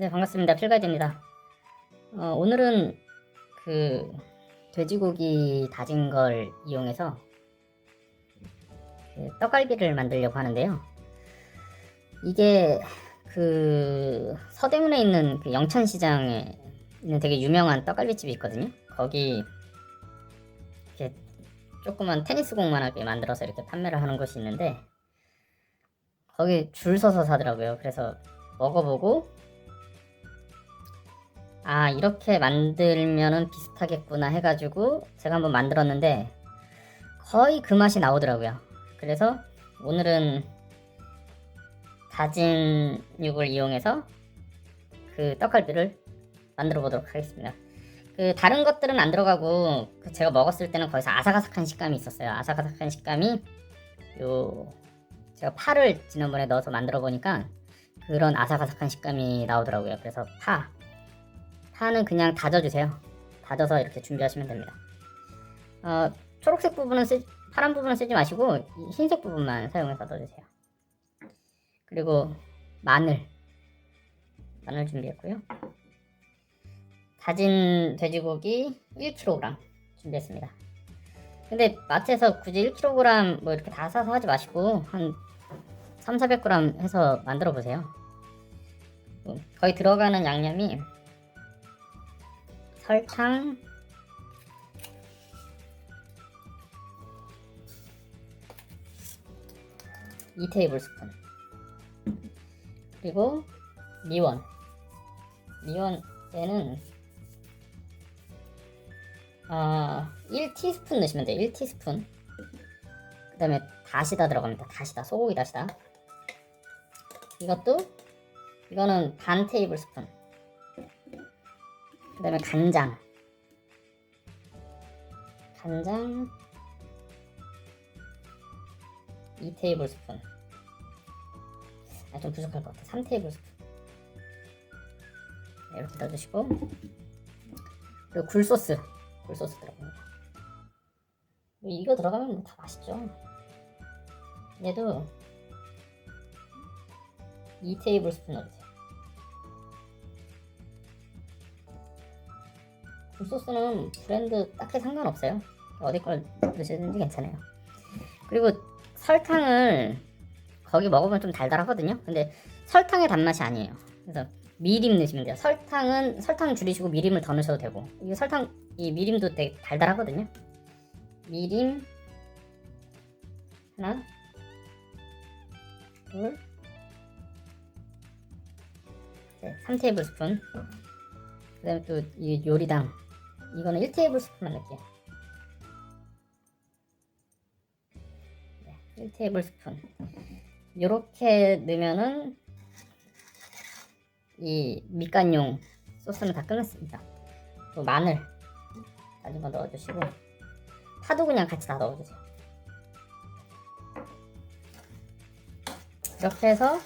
네, 반갑습니다. 필가이드입니다. 어, 오늘은 그 돼지고기 다진 걸 이용해서 그 떡갈비를 만들려고 하는데요. 이게 그 서대문에 있는 그 영천시장에 있는 되게 유명한 떡갈비집이 있거든요. 거기 이렇게 조그만 테니스 공만하게 만들어서 이렇게 판매를 하는 곳이 있는데 거기 줄 서서 사더라고요. 그래서 먹어보고 아 이렇게 만들면은 비슷하겠구나 해가지고 제가 한번 만들었는데 거의 그 맛이 나오더라고요. 그래서 오늘은 다진 육을 이용해서 그 떡갈비를 만들어 보도록 하겠습니다. 그 다른 것들은 안 들어가고 그 제가 먹었을 때는 거기서 아삭아삭한 식감이 있었어요. 아삭아삭한 식감이 요 제가 파를 지난번에 넣어서 만들어 보니까 그런 아삭아삭한 식감이 나오더라고요. 그래서 파 파는 그냥 다져주세요. 다져서 이렇게 준비하시면 됩니다. 어, 초록색 부분은 쓰, 파란 부분은 쓰지 마시고 이 흰색 부분만 사용해서 넣어주세요. 그리고 마늘, 마늘 준비했고요. 다진 돼지고기 1kg 준비했습니다. 근데 마트에서 굳이 1kg 뭐 이렇게 다 사서 하지 마시고 한 3, 400g 해서 만들어 보세요. 어, 거의 들어가는 양념이 설탕. 이 테이블 스푼. 그리고 미원. 미원 얘는 어, 1티스푼 넣으시면 돼요. 1티스푼. 그 다음에 다시다 들어갑니다. 다시다. 소고기 다시다. 이것도 이거는 반 테이블 스푼 그 다음에 간장. 간장. 2테이블 스푼. 아 좀 부족할 것 같아. 3테이블 스푼. 네, 이렇게 넣어주시고. 그리고 굴소스. 굴소스 들어갑니다 이거 들어가면 뭐 다 맛있죠. 얘도 2테이블 스푼 넣어주세요 굴소스는 브랜드 딱히 상관없어요. 어디 걸 넣으시든지 괜찮아요. 그리고 설탕을 거기 먹으면 좀 달달하거든요. 근데 설탕의 단맛이 아니에요. 그래서 미림 넣으시면 돼요. 설탕은 설탕 줄이시고 미림을 더 넣으셔도 되고 이 설탕 이 미림도 되게 달달하거든요. 미림 하나 둘 네, 3테이블 스푼 그 다음에 또 이 요리당 이거는 1테이블 스푼만 넣을게요. 네, 1테이블 스푼. 요렇게 넣으면은 이 밑간용 소스는 다 끝났습니다. 또 마늘 다진 거 넣어주시고 파도 그냥 같이 다 넣어주세요. 이렇게 해서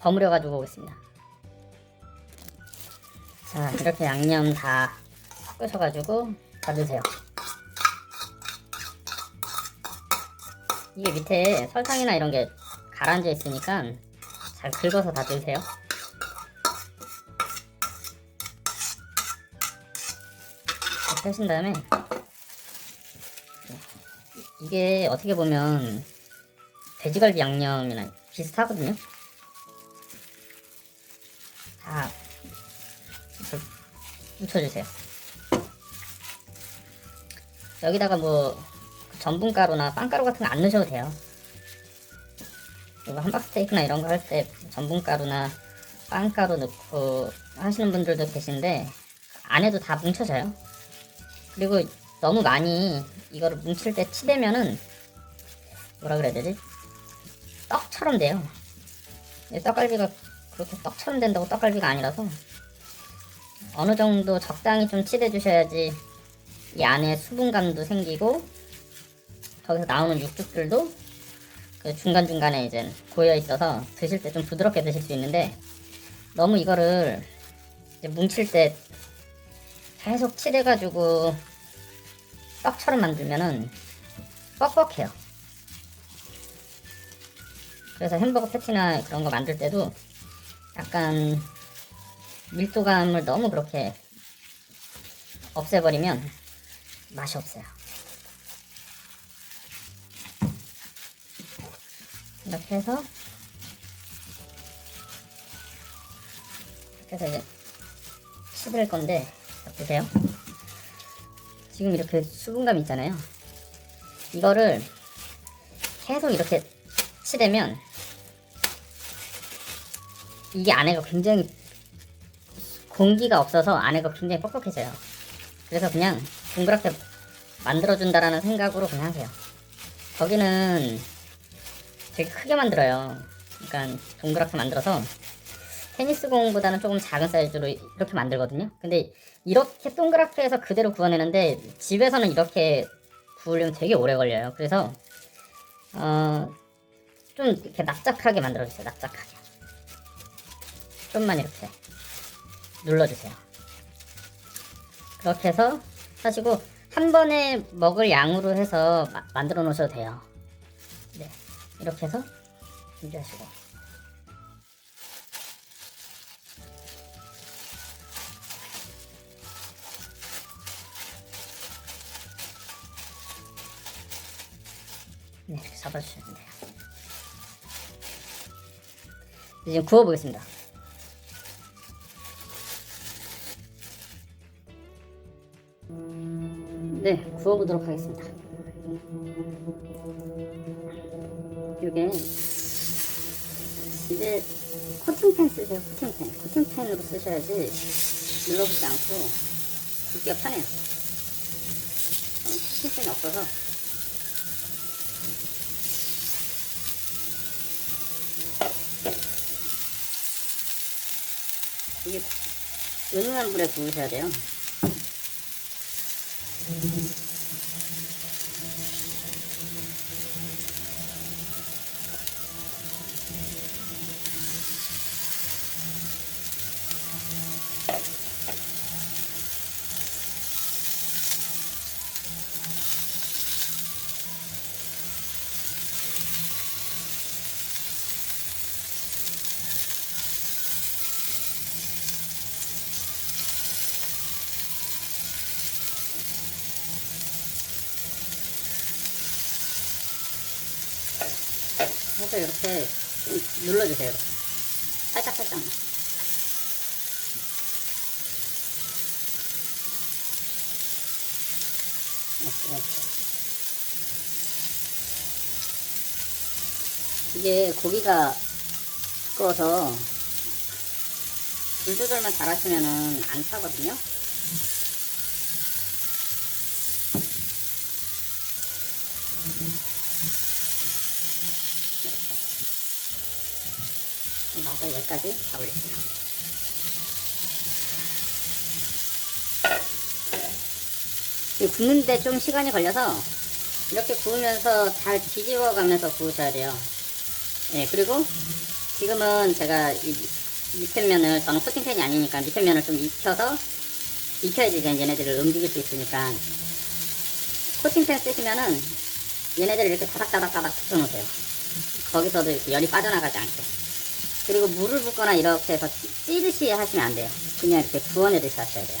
버무려 가지고 오겠습니다 자 이렇게 양념 다 섞으셔가지고 다 드세요. 이게 밑에 설탕이나 이런 게 가라앉아 있으니까 잘 긁어서 다 드세요. 이렇게 하신 다음에 이게 어떻게 보면 돼지갈비 양념이랑 비슷하거든요 묻혀주세요. 여기다가 뭐 전분가루나 빵가루 같은 거 안 넣으셔도 돼요. 이거 함박스테이크나 이런 거 할 때 전분가루나 빵가루 넣고 하시는 분들도 계신데 안 해도 다 뭉쳐져요. 그리고 너무 많이 이거를 뭉칠 때 치대면은 뭐라 그래야 되지? 떡처럼 돼요. 이 떡갈비가 그렇게 떡처럼 된다고 떡갈비가 아니라서 어느 정도 적당히 좀 칠해 주셔야지 이 안에 수분감도 생기고 거기서 나오는 육즙들도 그 중간중간에 이제 고여 있어서 드실 때 좀 부드럽게 드실 수 있는데 너무 이거를 뭉칠 때 계속 칠해가지고 떡처럼 만들면은 뻑뻑해요. 그래서 햄버거 패티나 그런 거 만들 때도 약간 밀도감을 너무 그렇게 없애버리면 맛이 없어요. 이렇게 해서 이렇게 해서 이제 치댈 건데 자, 보세요. 지금 이렇게 수분감 있잖아요. 이거를 계속 이렇게 치대면 이게 안에가 굉장히 공기가 없어서 안에가 굉장히 뻑뻑해져요. 그래서 그냥 동그랗게 만들어준다라는 생각으로 그냥 하세요. 거기는 되게 크게 만들어요. 그러니까 동그랗게 만들어서 테니스 공보다는 조금 작은 사이즈로 이렇게 만들거든요. 근데 이렇게 동그랗게 해서 그대로 구워내는데 집에서는 이렇게 구우려면 되게 오래 걸려요. 그래서 어, 좀 이렇게 납작하게 만들어주세요. 납작하게. 좀만 이렇게 눌러주세요. 그렇게 해서 하시고 한 번에 먹을 양으로 해서 마- 만들어 놓으셔도 돼요. 네, 이렇게 해서 준비하시고. 네, 이렇게 잡아주시면 돼요. 이제 구워보겠습니다. 네, 구워보도록 하겠습니다. 이게 이제 코팅팬 쓰세요, 코팅팬. 코팅팬으로 쓰셔야지 눌러붙지 않고 굵기가 편해요. 코팅팬이 없어서 이게 은은한 불에 구우셔야 돼요. 살짝 이렇게 좀 눌러주세요. 살짝 살짝. 이렇게, 이렇게. 이게 고기가 두꺼워서 불 조절만 잘 하시면은 안 타거든요. 맞아 여기까지 다. 이 굽는데 좀 시간이 걸려서 이렇게 구우면서 잘 뒤집어 가면서 구우셔야 돼요. 예, 그리고 지금은 제가 이 밑에 면을 저는 코팅팬이 아니니까 밑에 면을 좀 익혀서 익혀야지 얘네들을 움직일 수 있으니까 코팅팬 쓰시면은 얘네들을 이렇게 다닥다닥다닥 붙여놓으세요. 거기서도 이렇게 열이 빠져나가지 않게. 그리고 물을 붓거나 이렇게 해서 찌- 찌듯이 하시면 안 돼요. 그냥 이렇게 구워내듯이 하셔야 돼요.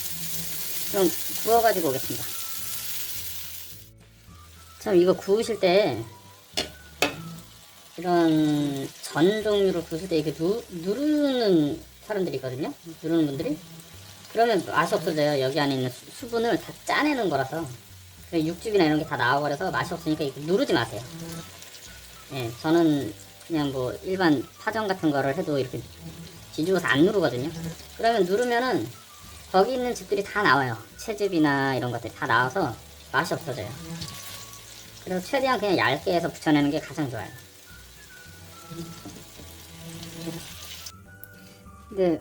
그럼 구워가지고 오겠습니다. 참 이거 구우실 때 이런 전 종류로 구우실 때 이렇게 누, 누르는 사람들이 있거든요. 누르는 분들이. 그러면 맛이 없어져요. 여기 안에 있는 수- 수분을 다 짜내는 거라서. 그 육즙이나 이런 게 다 나와버려서 맛이 없으니까 이거 누르지 마세요. 예, 저는 그냥 뭐 일반 파전 같은 거를 해도 이렇게 뒤집어서 안 누르거든요. 그러면 누르면은 거기 있는 즙들이 다 나와요. 채즙이나 이런 것들이 다 나와서 맛이 없어져요. 그래서 최대한 그냥 얇게 해서 붙여내는 게 가장 좋아요. 네,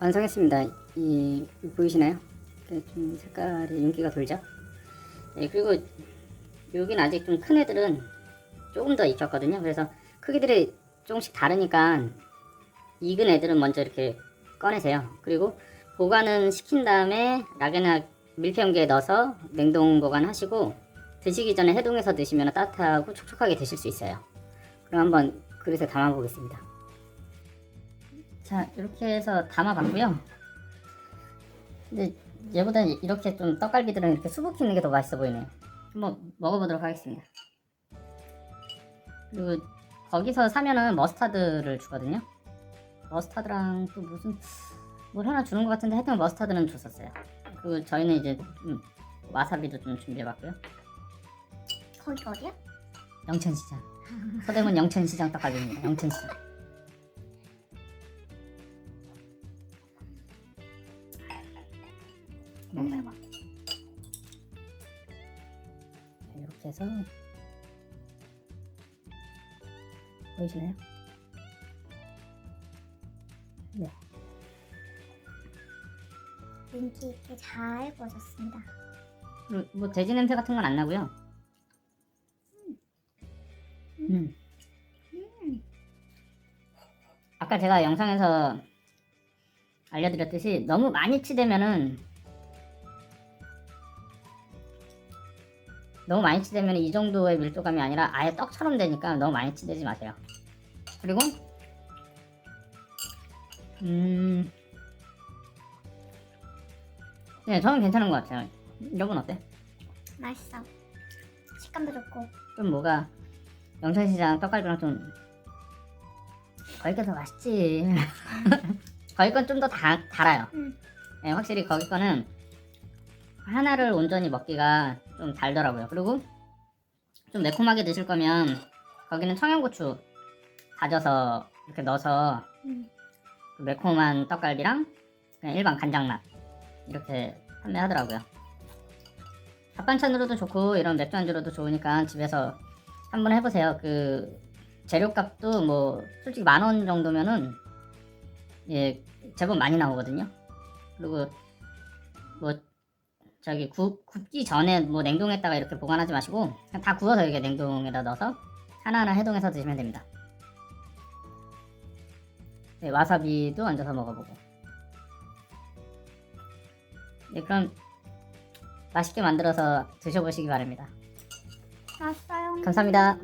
완성했습니다. 이, 이 보이시나요? 이렇게 좀 색깔이 윤기가 돌죠? 네, 그리고 여긴 아직 좀 큰 애들은 조금 더 익혔거든요. 그래서 크기들이 조금씩 다르니까 익은 애들은 먼저 이렇게 꺼내세요. 그리고 보관은 시킨 다음에 락이나 밀폐용기에 넣어서 냉동 보관하시고 드시기 전에 해동해서 드시면 따뜻하고 촉촉하게 드실 수 있어요. 그럼 한번 그릇에 담아 보겠습니다. 자 이렇게 해서 담아 봤고요. 근데 얘보다 이렇게 좀 떡갈비들은 이렇게 수북히 있는 게 더 맛있어 보이네요. 한번 먹어보도록 하겠습니다. 그리고 거기서 사면은 머스타드를 주거든요. 머스타드랑 또 무슨 뭘 하나 주는 것 같은데 하여튼 머스타드는 줬었어요. 그리고 저희는 이제 좀 와사비도 좀 준비해봤고요. 거기 어디야? 영천시장. 서대문 영천시장 떡갈비입니다. 영천시장. 먹어봐. 이렇게 해서 보이시나요? 네. 윤기 있게 잘 구워졌습니다. 그리고 뭐 돼지 냄새 같은 건 안 나고요. 음. 아까 제가 영상에서 알려드렸듯이 너무 많이 치대면은 너무 많이 치대면 이 정도의 밀도감이 아니라 아예 떡처럼 되니까 너무 많이 치대지 마세요. 그리고 음, 네 저는 괜찮은 것 같아요. 여러분 어때? 맛있어. 식감도 좋고. 좀 뭐가 영천시장 떡갈비랑 좀 거기 게 더 맛있지. 거기 건 좀 더 달아요. 음. 네, 확실히 거기 거는 하나를 온전히 먹기가 좀 달더라고요. 그리고 좀 매콤하게 드실 거면 거기는 청양고추 다져서 이렇게 넣어서 음. 그 매콤한 떡갈비랑 그냥 일반 간장 맛 이렇게 판매하더라고요. 밥 반찬으로도 좋고 이런 맥주 안주로도 좋으니까 집에서 한번 해보세요. 그 재료값도 뭐 솔직히 만 원 정도면은 예 제법 많이 나오거든요. 그리고 뭐 저기 굽, 굽기 전에 뭐 냉동했다가 이렇게 보관하지 마시고 그냥 다 구워서 이렇게 냉동에다 넣어서 하나하나 해동해서 드시면 됩니다. 네, 와사비도 얹어서 먹어보고. 네, 그럼 맛있게 만들어서 드셔보시기 바랍니다. 감사합니다.